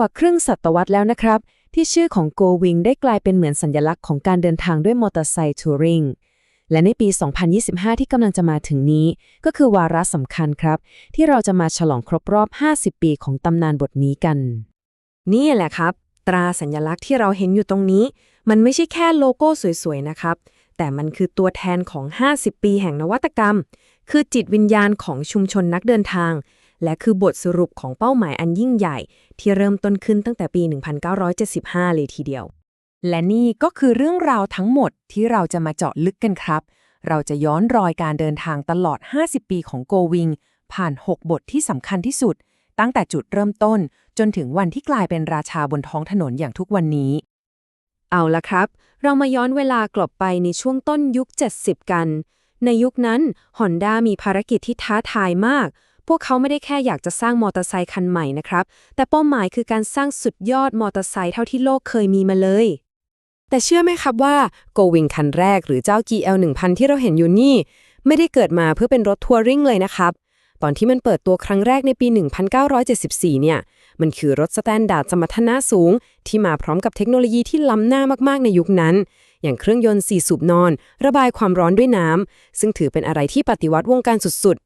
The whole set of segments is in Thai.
กว่าครึ่งศตวรรษแล้วนะครับ ที่ชื่อของ Go Wing ได้กลายเป็นเหมือนสัญลักษณ์ของการเดินทางด้วยมอเตอร์ไซค์ทัวริงและในปี 2025 ที่กำลังจะมาถึงนี้ ก็คือวาระสำคัญครับ ที่เราจะมาฉลองครบรอบ 50 ปีของตำนานบทนี้กัน นี่แหละครับ ตราสัญลักษณ์ที่เราเห็นอยู่ตรงนี้ มันไม่ใช่แค่โลโก้สวยๆนะครับ แต่มันคือตัวแทนของ 50 ปีแห่งนวัตกรรม คือจิตวิญญาณของชุมชนนักเดินทาง และคือบทสรุปของเป้าหมายอันยิ่งใหญ่ ที่เริ่มต้นขึ้นตั้งแต่ปี 1975 เลยทีเดียว และนี่ก็คือเรื่องราวทั้งหมดที่เราจะมาเจาะลึกกันครับ เราจะย้อนรอยการเดินทางตลอด 50 ปีของโกวิงผ่าน 6 บทที่สำคัญที่สุด ตั้งแต่จุดเริ่มต้น จนถึงวันที่กลายเป็นราชาบนท้องถนนอย่างทุกวันนี้ เอาละครับ เรามาย้อนเวลากลับไปในช่วงต้นยุค 70 กัน ในยุคนั้น Honda มีภารกิจที่ท้าทายมาก พวกเขาไม่ได้แค่อยากจะสร้างมอเตอร์ไซค์คันใหม่นะครับ แต่เป้าหมายคือการสร้างสุดยอดมอเตอร์ไซค์เท่าที่โลกเคยมีมาเลย แต่เชื่อไหมครับว่า Go Wing คันแรกหรือเจ้า GL 1000ที่เราเห็นอยู่นี่ ไม่ได้เกิดมาเพื่อเป็นรถทัวริงเลยนะครับ ตอนที่มันเปิดตัวครั้งแรกในปี 1974 เนี่ย มันคือรถสแตนดาร์ดสมรรถนะสูง ที่มาพร้อมกับเทคโนโลยีที่ล้ำหน้ามากๆในยุคนั้นอย่างเครื่องยนต์4สูบนอน ระบายความร้อนด้วยน้ำ ซึ่งถือเป็นอะไรที่ปฏิวัติวงการสุด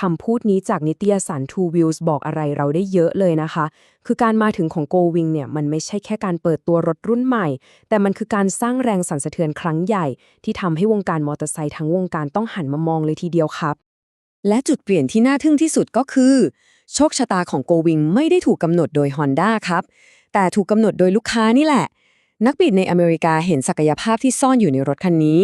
คำพูดนี้จากนิตยสาร Two Wheels บอกอะไรเราได้เยอะเลยนะคะ คือการมาถึงของ Go Wing เนี่ย มันไม่ใช่แค่การเปิดตัวรถรุ่นใหม่ แต่มันคือการสร้างแรงสั่นสะเทือนครั้งใหญ่ ที่ทำให้วงการมอเตอร์ไซค์ทั้งวงการต้องหันมามองเลยทีเดียวครับ และจุดเปลี่ยนที่น่าทึ่งที่สุดก็คือ โชคชะตาของ Go Wing ไม่ได้ถูกกำหนดโดย Honda ครับ แต่ถูกกำหนดโดยลูกค้านี่แหละ นักบิดในอเมริกาเห็นศักยภาพที่ซ่อนอยู่ในรถคันนี้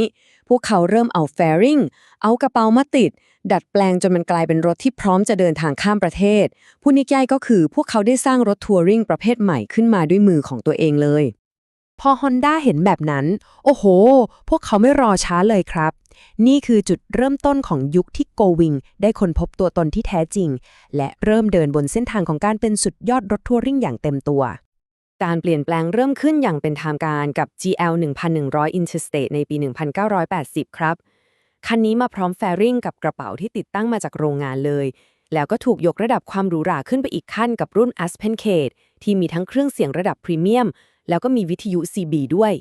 วกเขาเริ่มเอาแฟริงเอากระเป๋ามาติด ดัดแปลงจนมันกลายเป็นรถที่พร้อมจะเดินทางข้ามประเทศพูดง่ายก็คือพวกเขาได้สร้างรถทัวริงประเภทใหม่ขึ้นมาด้วยมือของตัวเองเลย พอ Honda เห็นแบบนั้น โอ้โห พวกเขาไม่รอช้าเลยครับ นี่คือจุดเริ่มต้นของยุคที่ Go Wing ได้ค้นพบตัวตนที่แท้จริง และเริ่มเดินบนเส้นทางของการเป็นสุดยอดรถทัวริงอย่างเต็มตัว การเปลี่ยนแปลงเริ่มขึ้นอย่างเป็นทางการกับ GL 1100 Interstate ในปี 1980 ครับ คันนี้มาพร้อมแฟริงกับกระเป๋าที่ติดตั้งมาจากโรงงานเลย แล้วก็ถูกยกระดับความหรูหราขึ้นไปอีกขั้นกับรุ่น Aspencade ที่มีทั้งเครื่องเสียงระดับพรีเมียม แล้วก็มีวิทยุ CB ด้วย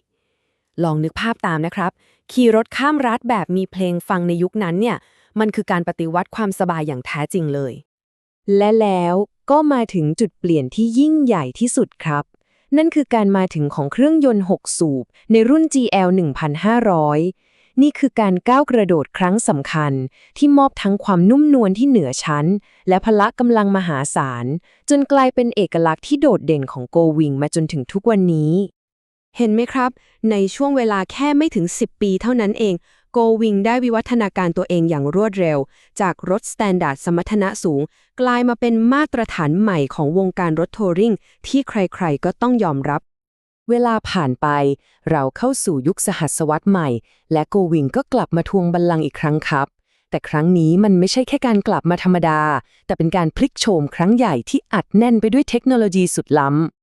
ลองนึกภาพตามนะครับ ขี่รถข้ามรัฐแบบมีเพลงฟังในยุคนั้นเนี่ย มันคือการปฏิวัติความสบายอย่างแท้จริงเลย และแล้วก็มาถึงจุดเปลี่ยนที่ยิ่งใหญ่ที่สุดครับ นั่นคือการมาถึงของเครื่องยนต์ 6 สูบ ในรุ่น GL 1500 นี่คือการก้าวกระโดดครั้งสำคัญ ที่มอบทั้งความนุ่มนวลที่เหนือชั้น และพละกำลังมหาศาล จนกลายเป็นเอกลักษณ์ที่โดดเด่นของโกวิงมาจนถึงทุกวันนี้ เห็นไหมครับ ในช่วงเวลาแค่ไม่ถึง 10 ปีเท่านั้นเอง โกวิงได้วิวัฒนาการตัวเองอย่างรวดเร็ว จากรถสแตนดาร์ดสมรรถนะสูง กลายมาเป็นมาตรฐานใหม่ของวงการรถทัวริงที่ใครๆก็ต้องยอมรับ เวลาผ่านไป เราเข้าสู่ยุคสหัสวรรษใหม่ และโกวิงก็กลับมาทวงบัลลังก์อีกครั้งครับ แต่ครั้งนี้มันไม่ใช่แค่การกลับมาธรรมดา แต่เป็นการพลิกโฉมครั้งใหญ่ที่อัดแน่นไปด้วยเทคโนโลยีสุดล้ำ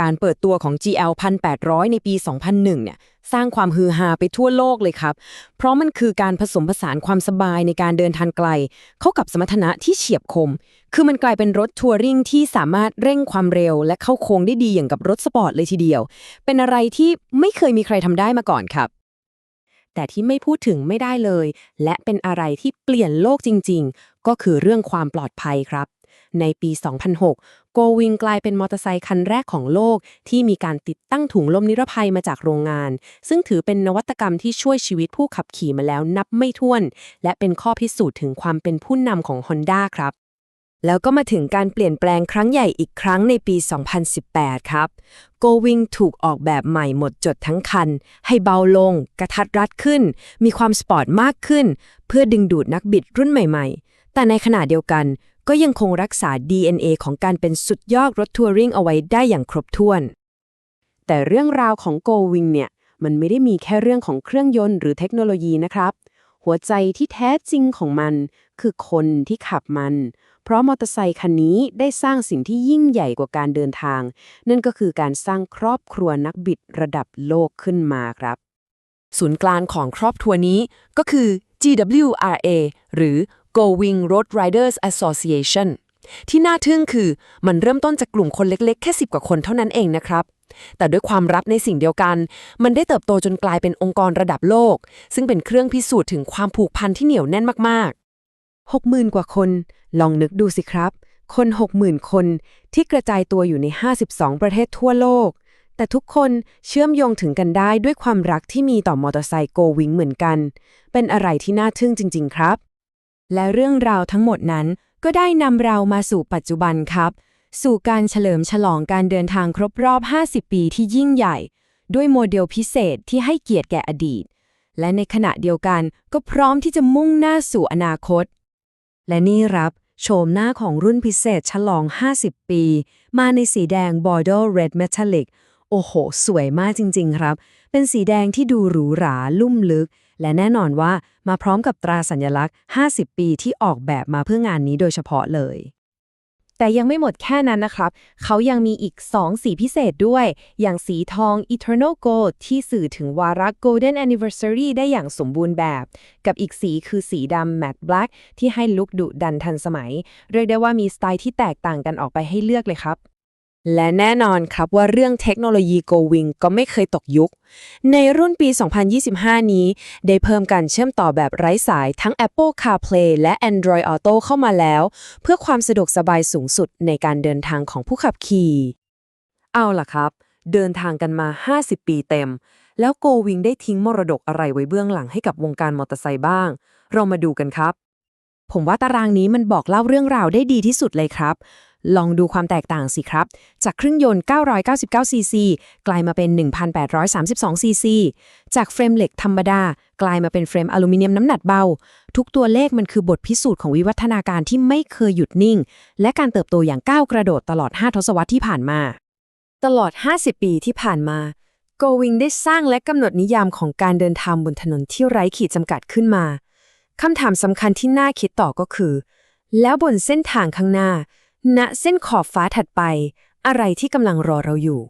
การเปิดตัวของ GL 1800 ในปี 2001 เนี่ย สร้างความฮือฮาไปทั่วโลกเลยครับ เพราะมันคือการผสมผสานความสบายในการเดินทางไกล เข้ากับสมรรถนะที่เฉียบคม คือมันกลายเป็นรถทัวริงที่สามารถเร่งความเร็ว และเข้าโค้งได้ดีอย่างกับรถสปอร์ตเลยทีเดียว เป็นอะไรที่ไม่เคยมีใครทำได้มาก่อนครับ แต่ที่ไม่พูดถึงไม่ได้เลย และเป็นอะไรที่เปลี่ยนโลกจริง ๆ ก็คือเรื่องความปลอดภัยครับในปี 2006 โกวิงกลายเป็นมอเตอร์ไซค์คันแรกของโลก ที่มีการติดตั้งถุงลมนิรภัยมาจากโรงงาน ซึ่งถือเป็นนวัตกรรมที่ช่วยชีวิตผู้ขับขี่มาแล้วนับไม่ถ้วน และเป็นข้อพิสูจน์ถึงความเป็นผู้นำของ Honda ครับ แล้วก็มาถึงการเปลี่ยนแปลงครั้งใหญ่อีกครั้งในปี 2018 ครับ Go Wing ถูกออกแบบใหม่หมดจดทั้งคัน ให้เบาลง กระทัดรัดขึ้น มีความสปอร์ตมากขึ้น เพื่อดึงดูดนักบิดรุ่นใหม่ ๆ แต่ในขณะเดียวกัน ก็ยังคงรักษา DNA ของการเป็นสุดยอดรถทัวริงเอาไว้ได้อย่างครบถ้วน แต่เรื่องราวของ Go Wing เนี่ย มันไม่ได้มีแค่เรื่องของเครื่องยนต์หรือเทคโนโลยีนะครับ หัวใจที่แท้จริงของมัน คือคนที่ขับมัน เพราะมอเตอร์ไซคันนี้ได้สร้างสิ่งที่ยิ่งใหญ่กว่าการเดินทาง นั่นก็คือการสร้างครอบครัวนักบิดระดับโลกขึ้นมาครับ ศูนย์กลางของครอบครัวนี้ก็คือ GWRA หรือ Going Road Riders Association ที่น่าทึ่งคือมันเริ่มต้นจากกลุ่มคนเล็กๆ แค่สิบกว่าคนเท่านั้นเองนะครับ แต่ด้วยความรับในสิ่งเดียวกัน มันได้เติบโตจนกลายเป็นองค์กรระดับโลก ซึ่งเป็นเครื่องพิสูจน์ถึงความผูกพันที่เหนียวแน่นมากๆ 60,000 กว่าคน ลองนึกดูสิครับ คน 60,000 คนที่กระจายตัวอยู่ใน 52 ประเทศทั่วโลก แต่ทุกคนเชื่อมโยงถึงกันได้ด้วยความรักที่มีต่อมอเตอร์ไซค์โกวิงเหมือนกัน เป็นอะไรที่น่าทึ่งจริง ๆ ครับ และเรื่องราวทั้งหมดนั้นก็ได้นำเรามาสู่ปัจจุบันครับ สู่การเฉลิมฉลองการเดินทางครบรอบ 50 ปีที่ยิ่งใหญ่ ด้วยโมเดลพิเศษที่ให้เกียรติแก่อดีต และในขณะเดียวกันก็พร้อมที่จะมุ่งหน้าสู่อนาคต และนี่รับโฉมหน้าของรุ่นพิเศษฉลอง 50 ปี มาในสีแดง Bordeaux Red Metallic โอ้โห สวยมากจริง ๆ ครับ เป็นสีแดงที่ดูหรูหรา ลุ่มลึก และแน่นอนว่ามาพร้อมกับตราสัญลักษณ์ 50 ปีที่ออกแบบมาเพื่องานนี้โดยเฉพาะเลย แต่ยังไม่หมดแค่นั้นนะครับ เขายังมีอีก 2 สีพิเศษด้วย อย่างสีทอง Eternal Gold ที่สื่อถึงวาระ Golden Anniversary ได้อย่างสมบูรณ์แบบ กับอีกสีคือสีดำ Matte Black ที่ให้ลุคดุดันทันสมัย เรียกได้ว่ามีสไตล์ที่แตกต่างกันออกไปให้เลือกเลยครับ และแน่นอนครับว่าเรื่องเทคโนโลยี Going ก็ไม่เคยตกยุค ในรุ่นปี 2025 นี้ ได้เพิ่มการเชื่อมต่อแบบไร้สายทั้ง Apple CarPlay และ Android Auto เข้ามาแล้ว เพื่อความสะดวกสบายสูงสุดในการเดินทางของผู้ขับขี่ เอาล่ะครับ เดินทางกันมา 50 ปีเต็ม แล้วโกวิงได้ทิ้งมรดกอะไรไว้เบื้องหลังให้กับวงการมอเตอร์ไซค์บ้าง เรามาดูกันครับ ผมว่าตารางนี้มันบอกเล่าเรื่องราวได้ดีที่สุดเลยครับ ลองดูความแตกต่างสิครับ จากเครื่องยนต์ 999 ซีซี กลายมาเป็น 1,832 ซีซี จากเฟรมเหล็กธรรมดา กลายมาเป็นเฟรมอลูมิเนียมน้ำหนักเบา ทุกตัวเลขมันคือบทพิสูจน์ของวิวัฒนาการที่ไม่เคยหยุดนิ่ง และการเติบโตอย่างก้าวกระโดดตลอด 5 ทศวรรษที่ผ่านมา ตลอด 50 ปีที่ผ่านมา Going ได้สร้างและกำหนดนิยามของการเดินทางบนถนนที่ไร้ขีดจำกัดขึ้นมาคำถามสำคัญที่น่าคิดต่อก็คือ แล้วบนเส้นทางข้างหน้า ณเส้นขอบฟ้าถัดไป อะไรที่กำลังรอเราอยู่